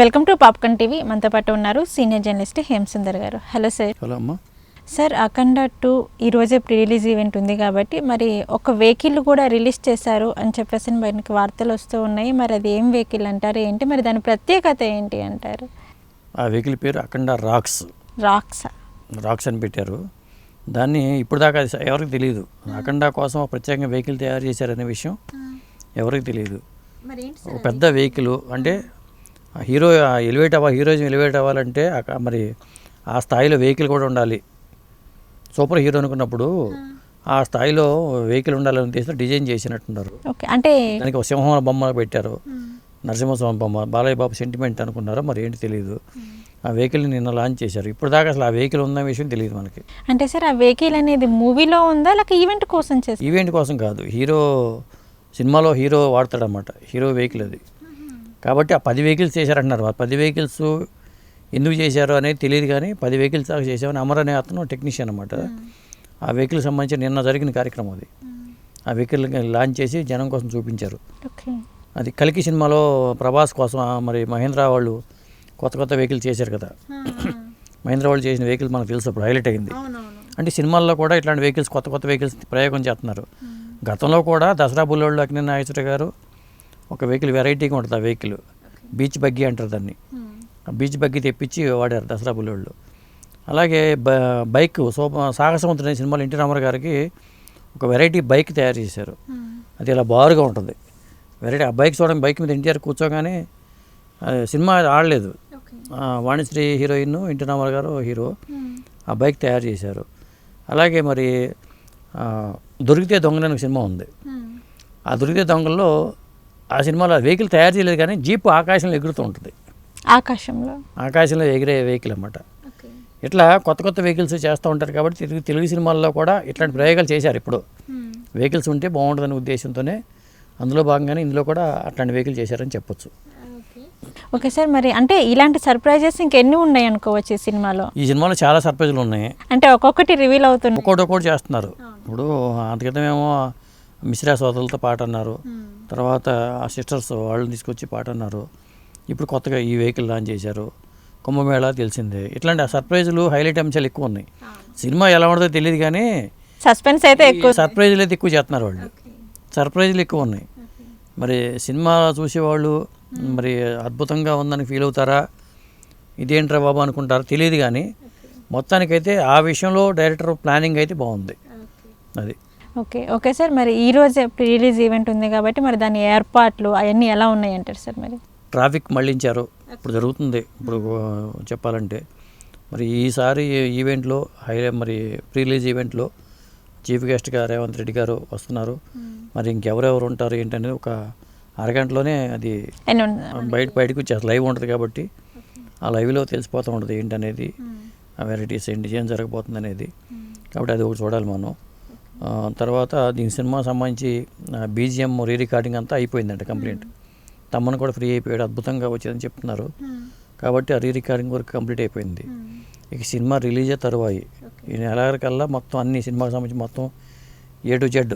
Welcome to popcorn TV. మనతో పాటు ఉన్నారు సీనియర్ జర్నలిస్ట్ హేమసుందర్ గారు. Hello sir. హలో అమ్మా. సార్ అఖండ టూ ఈ రోజే ప్రీ రిలీజ్ ఈవెంట్ ఉంది కాబట్టి మరి ఒక వెహికల్ కూడా రిలీజ్ చేశారు అని చెప్పేసి మనకి వార్తలు వస్తూ ఉన్నాయి. మరి అది ఏం వెహికల్ అంటారు? ఏంటి? మరి దాని ప్రత్యేకత ఏంటి అంటారు? ఆ వెహికల్ పేరు అఖండ రాక్స్ రాక్సా రాక్స్ అని పెట్టారు. దాన్ని ఇప్పుడు దాకా ఎవరికి తెలియదు అఖండ కోసం ప్రత్యేకంగా వెహికల్ తయారు చేశారనే విషయం ఎవరికి తెలియదు పెద్ద వెహికల్ అంటే హీరో ఎలివేట్ అవ్వాలి హీరోయిజం ఎలివేట్ అవ్వాలంటే మరి ఆ స్థాయిలో వెహికల్ కూడా ఉండాలి. సూపర్ హీరో అనుకున్నప్పుడు ఆ స్థాయిలో వెహికల్ ఉండాలని ఉద్దేశంతో డిజైన్ చేసినట్టున్నారు. ఓకే అంటే దానికి ఒక సింహం బొమ్మ పెట్టారు. నరసింహస్వామి బొమ్మ బాలయ్య బాబు సెంటిమెంట్ అనుకున్నారో? మరి ఏంటి తెలియదు ఆ వెహికల్ని నిన్న లాంచ్ చేశారు. ఇప్పుడు దాకా అసలు ఆ వెహికల్ ఉన్న విషయం తెలియదు మనకి. అంటే సార్ ఆ వెహికల్ అనేది మూవీలో ఉందా? లేక ఈవెంట్ కోసం ఈవెంట్ కోసం కాదు. హీరో సినిమాలో హీరో వాడతాడనమాట హీరో వెహికల్ అది. కాబట్టి ఆ పది వెహికల్స్ చేశారంటున్నారు. పది వెహికల్స్ ఎందుకు చేశారు అనేది తెలియదు కానీ పది వెహికల్స్ దాకా చేసామని అమర్ అనే అతను టెక్నీషియన్ అనమాట ఆ వెహికల్ సంబంధించి నిన్న జరిగిన కార్యక్రమం అది. ఆ వెహికల్ లాంచ్ చేసి జనం కోసం చూపించారు. అది కలికి సినిమాలో ప్రభాస్ కోసం మరి మహేంద్ర వాళ్ళు కొత్త కొత్త వెహికల్ చేశారు కదా. మహేంద్ర వాళ్ళు చేసిన వెహికల్ మనకు తెలుసు అప్పుడు హైలైట్ అయింది. అంటే సినిమాల్లో కూడా ఇట్లాంటి వెహికల్స్ కొత్త కొత్త వెహికల్స్ ప్రయోగం చేస్తున్నారు. గతంలో కూడా దసరా బుల్లోళ్ళు అక్కినే నాగేశ్వర గారు ఒక వెహికల్ వెరైటీగా ఉంటుంది ఆ వెహికల్. బీచ్ బగ్గీ అంటారు దాన్ని. ఆ బీచ్ బగ్గీ తెప్పించి వాడారు దసరా బుల్లోళ్ళు. అలాగే బ బైక్ సో సాహసవంతుడు అనే సినిమాలో ఎన్టీ రామారావు గారికి ఒక వెరైటీ బైక్ తయారు చేశారు. అది ఇలా బారుగా ఉంటుంది. వెరైటీ ఆ బైక్ చూడడం బైక్ మీద ఎన్టీఆర్ కూర్చోగానే సినిమా ఆడలేదు. వాణిశ్రీ హీరోయిన్ ఎన్టీ రామారావు గారు హీరో. ఆ బైక్ తయారు చేశారు. అలాగే మరి దొరికితే దొంగలని ఒక సినిమా ఉంది. ఆ దొరికితే దొంగల్లో ఆ సినిమాలో వెహికల్ తయారు చేయలేదు కానీ జీప్ ఆకాశంలో ఎగురుతూ ఉంటుంది. ఆకాశంలో? ఆకాశంలో ఎగిరే వెహికల్ అన్నమాట. ఇట్లా కొత్త కొత్త వెహికల్స్ చేస్తూ ఉంటారు కాబట్టి తెలుగు తెలుగు సినిమాల్లో కూడా ఇట్లాంటి ప్రయోగాలు చేశారు ఇప్పుడు. వెహికల్స్ ఉంటే బాగుంటుందనే ఉద్దేశంతోనే అందులో భాగంగానే ఇందులో కూడా అట్లాంటి వెహికల్ చేశారని చెప్పొచ్చు. ఓకే. సార్ మరి అంటే ఇలాంటి సర్ప్రైజెస్ ఇంకెన్ని ఉన్నాయి అనుకోవచ్చు ఈ సినిమాలో? ఈ సినిమాలో చాలా సర్ప్రైజులు ఉన్నాయి. అంటే ఒక్కొక్కటి రివీల్ అవుతుంది ఒక్కోటి ఒక్కోటి చేస్తున్నారు. ఇప్పుడు అంతక్రితమేమో మిశ్రా సోదరులతో పాట అన్నారు. తర్వాత ఆ సిస్టర్స్ వాళ్ళని తీసుకొచ్చి పాట అన్నారు. ఇప్పుడు కొత్తగా ఈ వెహికల్ లాంచ్ చేశారు. కుంభమేళా తెలిసిందే. ఇట్లాంటి ఆ సర్ప్రైజులు హైలైట్ అంశాలు ఎక్కువ ఉన్నాయి. సినిమా ఎలా ఉంటుందో తెలియదు కానీ సస్పెన్స్ అయితే ఎక్కువ సర్ప్రైజులు అయితే ఎక్కువ చేస్తున్నారు వాళ్ళు. సర్ప్రైజులు ఎక్కువ ఉన్నాయి. మరి సినిమా చూసేవాళ్ళు మరి అద్భుతంగా ఉందని ఫీల్ అవుతారా? ఇదేంట్రా బాబు అనుకుంటారా? తెలియదు కానీ మొత్తానికైతే ఆ విషయంలో డైరెక్టర్ ప్లానింగ్ అయితే బాగుంది. అది. Okay okay sir. మరి ఈ రోజే ప్రీ రిలీజ్ ఈవెంట్ ఉంది కాబట్టి మరి దాని ఏర్పాట్లు అవన్నీ ఎలా ఉన్నాయి అంటారు సార్ మరి? ట్రాఫిక్ మళ్ళించారు ఇప్పుడు జరుగుతుంది. ఇప్పుడు చెప్పాలంటే మరి ఈసారి ఈవెంట్లో హైలే మరి ప్రీ రిలీజ్ ఈవెంట్లో చీఫ్ గెస్ట్గా రేవంత్ రెడ్డి గారు వస్తున్నారు. మరి ఇంకెవరెవరు ఉంటారు ఏంటనేది ఒక అరగంటలోనే అది? బయట బయటకు వచ్చేసి లైవ్ ఉంటుంది కాబట్టి ఆ లైవ్లో తెలిసిపోతూ ఉంటుంది ఏంటనేది ఆ వెరైటీస్ ఏంటి ఏం జరగబోతుంది అనేది కాబట్టి అది ఒకటి చూడాలి మనం. తర్వాత దీని సినిమా సంబంధించి బీజిఎం రీ రికార్డింగ్ అంతా అయిపోయిందంట కంప్లీట్. తమ్మను కూడా ఫ్రీ అయిపోయాడు అద్భుతంగా వచ్చేదని చెప్తున్నారు. కాబట్టి ఆ రీ రికార్డింగ్ వర్క్ కంప్లీట్ అయిపోయింది. ఇక సినిమా రిలీజే తరువాయి. ఈ నెలాఖరికల్లా మొత్తం అన్ని సినిమాకి సంబంధించి మొత్తం ఏ టు జెడ్.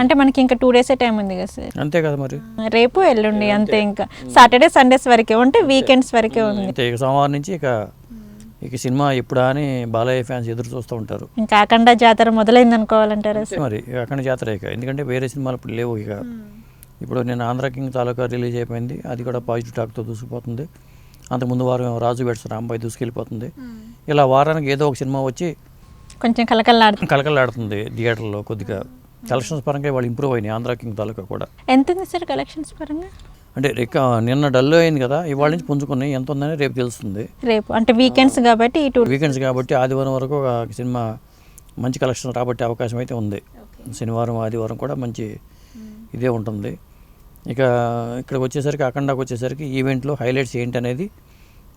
అంటే మనకి ఇంకా టూ డేసే టైం ఉంది కదా సార్? అంతే కదా మరి. రేపు ఎల్లుండి అంతే. ఇంకా. సాటర్డే సండేస్ వరకే ఉంటే వీకెండ్స్ వరకే ఉంది. ఇక సోమవారం నుంచి ఇక ఇక సినిమా ఎప్పుడా అని బాలయ్య ఫ్యాన్స్ ఎదురు చూస్తూ ఉంటారు. ఇంకా అఖండ జాతర మొదలైంది అనుకోవాలంటారా మరి అక్కడ జాతర ఇక. ఎందుకంటే వేరే సినిమాలు ఇప్పుడు లేవు ఇక. ఇప్పుడు నేను ఆంధ్ర కింగ్ తాలూకా రిలీజ్ అయిపోయింది. అది కూడా పాజిటివ్ టాక్తో దూసుకుపోతుంది. అంతకుముందు వారం రాజు బెడ్స్ రాంబాయి దూసుకెళ్ళిపోతుంది. ఇలా వారానికి ఏదో ఒక సినిమా వచ్చి కొంచెం కలకల్లాడుతుంది. కలకలాడుతుంది థియేటర్లో కొద్దిగా. కలెక్షన్స్ పరంగా వాళ్ళు ఇంప్రూవ్ అయినాయి ఆంధ్ర కింగ్ తాలూకా కూడా. ఎంత ఉంది సార్ కలెక్షన్స్ పరంగా? అంటే రిక నిన్న డల్ అయింది కదా ఇవాళ నుంచి పుంజుకున్నాయి. ఎంత ఉందని రేపు తెలుస్తుంది. రేపు అంటే వీకెండ్స్ కాబట్టి ఈ టూ వీకెండ్స్ కాబట్టి ఆదివారం వరకు ఒక సినిమా మంచి కలెక్షన్ రాబట్టే అవకాశం అయితే ఉంది. శనివారం ఆదివారం కూడా మంచి ఇదే ఉంటుంది. ఇక ఇక్కడికి వచ్చేసరికి అఖండాకి వచ్చేసరికి ఈవెంట్లో హైలైట్స్ ఏంటి అనేది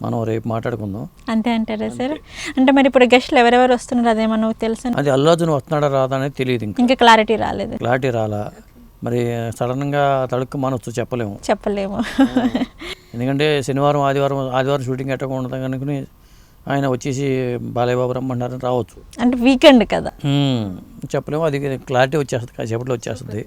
మనం రేపు మాట్లాడుకుందాం. అంతే అంటారా సార్? అంటే మరి ఇప్పుడు గెస్ట్లు ఎవరెవరు వస్తున్నారు అదేమన్నా తెలుసా? అది అల్లు అర్జున్ వస్తున్నాడా రాదా అనేది తెలియదు ఇంకా. ఇంకా క్లారిటీ రాలేదు. క్లారిటీ రాలా. మరి సడన్గా తడుక్కు మనొచ్చు చెప్పలేము. చెప్పలేము. ఎందుకంటే శనివారం ఆదివారం ఆదివారం షూటింగ్ ఎట్టగా ఉండదు కనుకని ఆయన వచ్చేసి బాలయ్య బాబు రమ్మంటారని రావచ్చు. అంటే వీకెండ్ కదా. చెప్పలేము. అది క్లారిటీ వచ్చేస్తుంది కాసేపట్లో వచ్చేస్తుంది.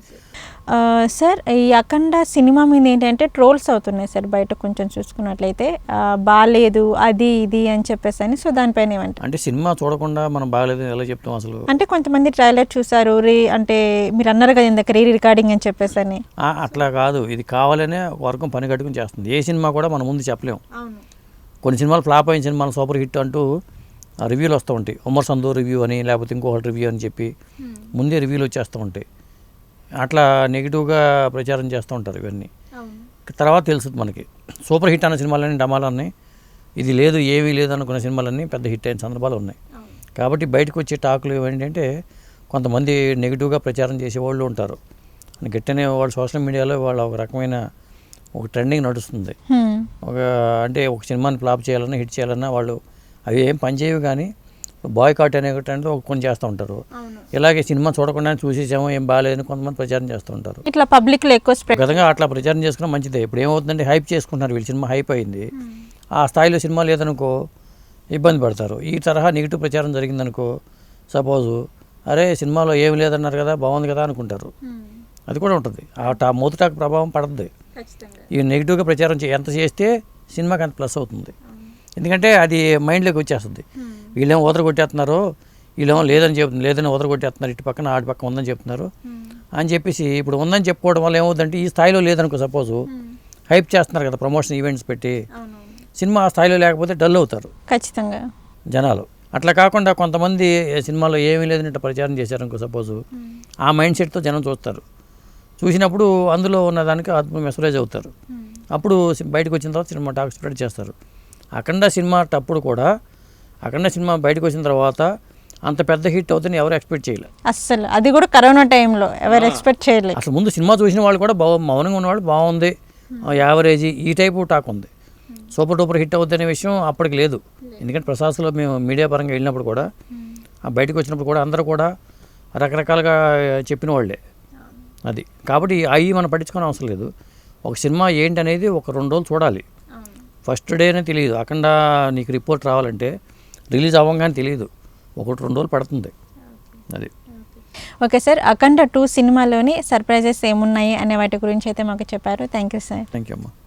సార్ ఈ అఖండ సినిమా మీద ఏంటంటే ట్రోల్స్ అవుతున్నాయి సార్ బయట కొంచెం చూసుకున్నట్లయితే. ఆ, బాలేదు అది ఇది అని చెప్పేసి అని సో దానిపైన ఏమంటారు? అంటే సినిమా చూడకుండా మనం బాగలేదు ఎలా చెప్తాం అసలు? అంటే కొంతమంది ట్రైలర్ చూసారు రీ అంటే మీరు అన్నారు కదా ఇందాక రీ రికార్డింగ్ అని చెప్పేసి అని అట్లా కాదు. ఇది కావాలనే వర్గం పని కట్టుకుని చేస్తుంది. ఏ సినిమా కూడా మనం ముందు చెప్పలేము కొన్ని సినిమాలు ఫ్లాప్ అయిన సినిమాలు సూపర్ హిట్ అంటూ రివ్యూలు వస్తూ ఉంటాయి. ఉమర్ సందో రివ్యూ అని లేకపోతే ఇంకొకటి రివ్యూ అని చెప్పి ముందే రివ్యూలు వచ్చేస్తూ ఉంటాయి. అట్లా నెగిటివ్గా ప్రచారం చేస్తూ ఉంటారు ఇవన్నీ. తర్వాత తెలుస్తుంది మనకి. సూపర్ హిట్ అన్న సినిమాలన్నీ డమాలన్నీ ఇది లేదు ఏమీ లేదు అనుకున్న సినిమాలన్నీ పెద్ద హిట్ అయిన సందర్భాలు ఉన్నాయి. కాబట్టి బయటకు వచ్చే టాకులు ఏంటంటే కొంతమంది నెగిటివ్గా ప్రచారం చేసేవాళ్ళు ఉంటారు. గట్టనే వాళ్ళు సోషల్ మీడియాలో వాళ్ళ ఒక రకమైన ఒక ట్రెండింగ్ నడుస్తుంది. ఒక అంటే ఒక సినిమాని ఫ్లాప్ చేయాలన్నా హిట్ చేయాలన్నా వాళ్ళు అవి ఏం పనిచేయవు కానీ బాయ్ కాట్ అనే అంటే ఒక కొన్ని చేస్తూ ఉంటారు. ఇలాగే సినిమా చూడకుండా చూసేసాము ఏం బాగాలేదని కొంతమంది ప్రచారం చేస్తూ ఉంటారు. ఇట్లా పబ్లిక్లో ఎక్కువ విధంగా అట్లా ప్రచారం చేసుకున్న మంచిదే. ఇప్పుడు ఏమవుతుందంటే హైప్ చేసుకుంటున్నారు వీళ్ళు సినిమా హైప్ అయింది. ఆ స్థాయిలో సినిమా లేదనుకో ఇబ్బంది పడతారు. ఈ తరహా నెగిటివ్ ప్రచారం జరిగిందనుకో సపోజు అరే సినిమాలో ఏమి లేదన్నారు కదా బాగుంది కదా అనుకుంటారు. అది కూడా ఉంటుంది. ఆ టా మూతటాకు ప్రభావం పడుతుంది ఈ నెగిటివ్గా ప్రచారం చే ఎంత చేస్తే సినిమాకి అంత ప్లస్ అవుతుంది. ఎందుకంటే అది మైండ్లోకి వచ్చేస్తుంది. వీళ్ళేమో ఊదర కొట్టేస్తున్నారు వీళ్ళేమో లేదని చెప్తున్నారు లేదని ఊదర కొట్టేస్తున్నారు ఇటు పక్కన ఆటి పక్కన ఉందని చెప్తున్నారు అని చెప్పేసి ఇప్పుడు ఉందని చెప్పుకోవడం వల్ల ఏమవుతుందంటే ఈ స్థాయిలో లేదనుకో సపోజు హైప్ చేస్తున్నారు కదా ప్రమోషన్ ఈవెంట్స్ పెట్టి సినిమా ఆ స్థాయిలో లేకపోతే డల్ అవుతారు. ఖచ్చితంగా. జనాలు. అట్లా కాకుండా కొంతమంది సినిమాలో ఏమీ లేదని ప్రచారం చేశారనుకో సపోజు ఆ మైండ్ సెట్తో జనం చూస్తారు. చూసినప్పుడు అందులో ఉన్న దానికి ఆత్మ మెసరేజ్ అవుతారు. అప్పుడు సి- బయటకు వచ్చిన తర్వాత సినిమా టాక్ స్ప్రెడ్ చేస్తారు. అఖండ సినిమా అప్పుడు కూడా అఖండ సినిమా బయటకు వచ్చిన తర్వాత అంత పెద్ద హిట్ అవుతుందని ఎవరు ఎక్స్పెక్ట్ చేయలేదు అస్సలు. అది కూడా కరోనా టైంలో ఎవరు ఎక్స్పెక్ట్ చేయలేదు అసలు ముందు సినిమా చూసిన వాళ్ళు కూడా బాగు మౌనంగా ఉన్నవాళ్ళు బాగుంది యావరేజ్ ఈ టైపు టాక్ ఉంది. సూపర్ డూపర్ హిట్ అవుద్దనే విషయం అప్పటికి లేదు. ఎందుకంటే ప్రసాద్లో మేము మీడియా పరంగా వెళ్ళినప్పుడు కూడా ఆ బయటకు వచ్చినప్పుడు కూడా అందరూ కూడా రకరకాలుగా చెప్పిన వాళ్ళే. అది. కాబట్టి అవి మనం పట్టించుకోని అవసరం లేదు. ఒక సినిమా ఏంటనేది ఒక రెండు రోజులు చూడాలి. ఫస్ట్ డేనే తెలియదు. అఖండ నీకు రిపోర్ట్ రావాలంటే రిలీజ్ అవ్వగానే తెలియదు. ఒకటి రెండు రోజులు పడుతుంది. అది. Okay sir. అఖండ టూ సినిమాలోని సర్ప్రైజెస్ ఏమున్నాయి అనే వాటి గురించి అయితే మాకు చెప్పారు. Thank you sir. Thank you అమ్మా.